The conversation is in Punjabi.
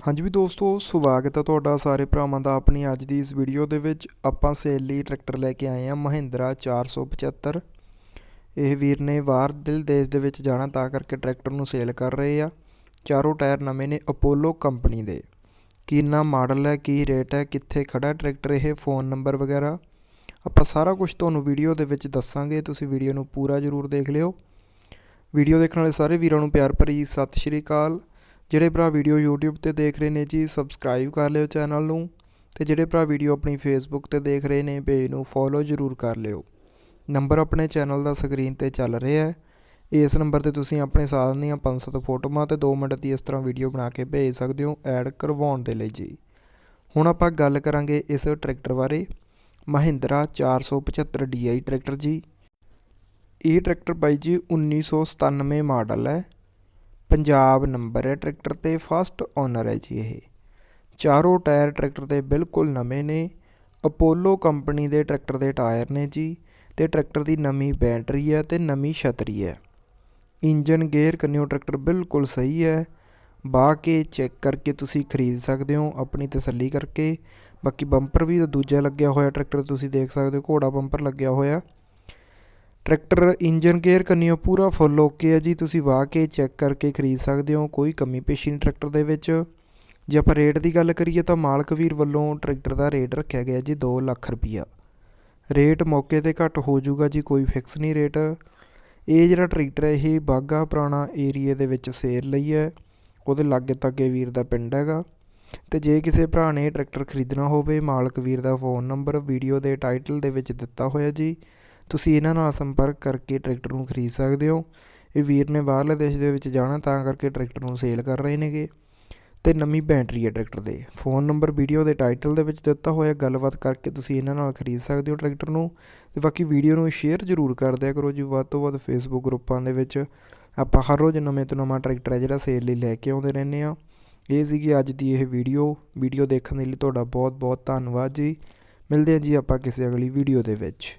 ਹਾਂਜੀ ਵੀ ਦੋਸਤੋ, ਸਵਾਗਤ ਹੈ ਤੁਹਾਡਾ ਸਾਰੇ ਭਰਾਵਾਂ ਦਾ ਆਪਣੀ ਅੱਜ ਦੀ ਇਸ ਵੀਡੀਓ ਦੇ ਵਿੱਚ। ਆਪਾਂ ਸੇਲ ਲਈ ਟਰੈਕਟਰ ਲੈ ਕੇ ਆਏ ਹਾਂ ਮਹਿੰਦਰਾ 475 ਇਹ ਵੀਰ ਨੇ ਬਾਹਰ ਦਿਲ ਦੇਸ਼ ਦੇ ਵਿੱਚ ਜਾਣਾ ਤਾਂ ਕਰਕੇ ਟਰੈਕਟਰ ਨੂੰ ਸੇਲ ਕਰ ਰਹੇ ਆ। ਚਾਰੋਂ ਟਾਇਰ ਨਵੇਂ ਨੇ ਅਪੋਲੋ ਕੰਪਨੀ ਦੇ। ਕਿੰਨਾ ਮਾਡਲ ਹੈ, ਕੀ ਰੇਟ ਹੈ, ਕਿੱਥੇ ਖੜਾ ਟਰੈਕਟਰ ਇਹ, ਫੋਨ ਨੰਬਰ ਵਗੈਰਾ? ਆਪਾਂ ਸਾਰਾ ਕੁਝ ਤੁਹਾਨੂੰ ਵੀਡੀਓ ਦੇ ਵਿੱਚ ਦੱਸਾਂਗੇ, ਤੁਸੀਂ ਵੀਡੀਓ ਨੂੰ ਪੂਰਾ ਜ਼ਰੂਰ ਦੇਖ ਲਿਓ। ਵੀਡੀਓ ਦੇਖਣ ਵਾਲੇ ਸਾਰੇ ਵੀਰਾਂ ਨੂੰ ਪਿਆਰ ਭਰੀ ਸਤਿ ਸ਼੍ਰੀ ਅਕਾਲ। ਜਿਹੜੇ ਭਰਾ ਵੀਡੀਓ YouTube ਤੇ ਦੇਖ ਰਹੇ ਨੇ ਜੀ ਸਬਸਕ੍ਰਾਈਬ ਕਰ ਲਿਓ ਚੈਨਲ ਨੂੰ ਤੇ ਜਿਹੜੇ ਭਰਾ ਵੀਡੀਓ ਆਪਣੀ Facebook ਤੇ ਦੇਖ ਰਹੇ ਨੇ ਪੇਜ ਨੂੰ ਫੋਲੋ ਜ਼ਰੂਰ ਕਰ ਲਿਓ। ਨੰਬਰ ਆਪਣੇ ਚੈਨਲ ਦਾ ਸਕਰੀਨ ਤੇ ਚੱਲ ਰਿਹਾ ਹੈ। ਇਸ ਨੰਬਰ ਤੇ ਤੁਸੀਂ ਆਪਣੇ ਸਾਧਨ ਦੀਆਂ 500 ਫੋਟੋਆਂ ਤੇ 2 ਮਿੰਟ ਦੀ ਇਸ ਤਰ੍ਹਾਂ ਵੀਡੀਓ ਬਣਾ ਕੇ ਭੇਜ ਸਕਦੇ ਹੋ ਐਡ ਕਰਵਾਉਣ ਦੇ ਲਈ ਜੀ। ਹੁਣ ਆਪਾਂ ਗੱਲ ਕਰਾਂਗੇ ਇਸ ਟਰੈਕਟਰ ਬਾਰੇ। ਮਹਿੰਦਰਾ 475 DI ਟਰੈਕਟਰ ਜੀ। ਇਹ ਟਰੈਕਟਰ ਬਾਈ ਜੀ 1997 ਮਾਡਲ ਹੈ। ਪੰਜਾਬ ਨੰਬਰ ਹੈ, ਟਰੈਕਟਰ ਤੇ ਫਸਟ ਓਨਰ ਹੈ ਜੀ ਇਹ। ਚਾਰੋਂ ਟਾਇਰ ਟਰੈਕਟਰ ਦੇ ਬਿਲਕੁਲ ਨਵੇਂ ਨੇ। ਅਪੋਲੋ ਕੰਪਨੀ ਦੇ ਟਰੈਕਟਰ ਦੇ ਟਾਇਰ ਨੇ ਜੀ ਤੇ ਟਰੈਕਟਰ ਦੀ ਨਵੀਂ ਬੈਟਰੀ ਹੈ ਤੇ ਨਵੀਂ ਛਤਰੀ ਹੈ। ਇੰਜਨ ਗੇਅਰ ਕੰਨਿਓ ਟਰੈਕਟਰ ਬਿਲਕੁਲ ਸਹੀ ਹੈ। ਬਾ ਕੇ ਚੈੱਕ ਕਰਕੇ ਤੁਸੀਂ ਖਰੀਦ ਸਕਦੇ ਹੋ ਆਪਣੀ ਤਸੱਲੀ ਕਰਕੇ। ਬਾਕੀ ਬੰਪਰ ਵੀ ਦੂਜਾ ਲੱਗਿਆ ਹੋਇਆ ਟਰੈਕਟਰ, ਤੁਸੀਂ ਦੇਖ ਸਕਦੇ ਹੋ ਘੋੜਾ ਬੰਪਰ ਲੱਗਿਆ ਹੋਇਆ। ਟਰੈਕਟਰ, ਇੰਜਨ ਗੇਅਰ ਕੰਨਿਓ ਪੂਰਾ ਫੁੱਲ ਓਕੇ ਹੈ ਜੀ। ਤੁਸੀਂ ਵਾਹ ਕੇ ਚੈੱਕ ਕਰਕੇ ਖਰੀਦ ਸਕਦੇ ਹੋ, ਕੋਈ ਕਮੀ ਪੇਸ਼ੀ ਨਹੀਂ ਟਰੈਕਟਰ ਦੇ ਵਿੱਚ। ਜੇ ਆਪਾਂ ਰੇਟ ਦੀ ਗੱਲ ਕਰੀਏ ਤਾਂ ਮਾਲਕ ਵੀਰ ਵੱਲੋਂ ਟਰੈਕਟਰ ਦਾ ਰੇਟ ਰੱਖਿਆ ਗਿਆ ਜੀ 2 ਲੱਖ ਰੁਪਈਆ। ਰੇਟ ਮੌਕੇ ਤੇ ਘੱਟ ਹੋ ਜਾਊਗਾ ਜੀ, ਕੋਈ ਫਿਕਸ ਨਹੀਂ ਰੇਟ ਇਹ ਜਿਹੜਾ ਟਰੈਕਟਰ ਹੈ, ਇਹ ਬਾਗਾ ਪੁਰਾਣਾ ਏਰੀਏ ਦੇ ਵਿੱਚ ਸੇਲ ਲਈ ਹੈ। ਉਹਦੇ ਲਾਗੇ ਤਾਗੇ ਵੀਰ ਦਾ ਪਿੰਡ ਹੈਗਾ। ਤੇ ਜੇ ਕਿਸੇ ਭਰਾ ਨੇ ਟਰੈਕਟਰ ਖਰੀਦਣਾ ਹੋਵੇ, ਮਾਲਕ ਵੀਰ ਦਾ ਫੋਨ ਨੰਬਰ ਵੀਡੀਓ ਦੇ ਟਾਈਟਲ ਦੇ ਵਿੱਚ ਦਿੱਤਾ ਹੋਇਆ ਜੀ। ਤੁਸੀਂ ਇਹਨਾਂ ਨਾਲ ਸੰਪਰਕ ਕਰਕੇ ਟਰੈਕਟਰ ਨੂੰ ਖਰੀਦ ਸਕਦੇ ਹੋ। ਇਹ ਵੀਰ ਨੇ ਬਾਹਰਲੇ ਦੇਸ਼ ਦੇ ਵਿੱਚ ਜਾਣਾ ਤਾਂ ਕਰਕੇ ਟਰੈਕਟਰ ਨੂੰ ਸੇਲ ਕਰ ਰਹੇ ਨੇਗੇ। ਤੇ ਨਵੀਂ ਬੈਟਰੀ ਹੈ ਟਰੈਕਟਰ ਦੇ। ਫੋਨ ਨੰਬਰ ਵੀਡੀਓ ਦੇ ਟਾਈਟਲ ਦੇ ਵਿੱਚ ਦਿੱਤਾ ਹੋਇਆ ਗੱਲਬਾਤ ਕਰਕੇ ਤੁਸੀਂ ਇਹਨਾਂ ਨਾਲ ਖਰੀਦ ਸਕਦੇ ਹੋ ਟਰੈਕਟਰ ਨੂੰ। ਤੇ ਬਾਕੀ ਵੀਡੀਓ ਨੂੰ ਸ਼ੇਅਰ ਜ਼ਰੂਰ ਕਰ ਦਿਆ ਕਰੋ ਜੀ। ਵੱਧ ਤੋਂ ਵੱਧ ਫੇਸਬੁੱਕ ਗਰੁੱਪਾਂ ਦੇ ਵਿੱਚ ਆਪਾਂ ਹਰ ਰੋਜ਼ ਨਵੇਂ ਤੋਂ ਨਵਾਂ ਟਰੈਕਟਰ ਹੈ ਜਿਹੜਾ ਸੇਲ ਲਈ ਲੈ ਕੇ ਆਉਂਦੇ ਰਹਿੰਦੇ ਆ ਇਹ ਸੀਗੀ ਅੱਜ ਦੀ ਇਹ ਵੀਡੀਓ। ਵੀਡੀਓ ਦੇਖਣ ਦੇ ਲਈ ਤੁਹਾਡਾ ਬਹੁਤ ਬਹੁਤ ਧੰਨਵਾਦ ਜੀ। ਮਿਲਦੇ ਹਾਂ ਜੀ ਆਪਾਂ ਕਿਸੇ ਅਗਲੀ ਵੀਡੀਓ ਦੇ ਵਿੱਚ।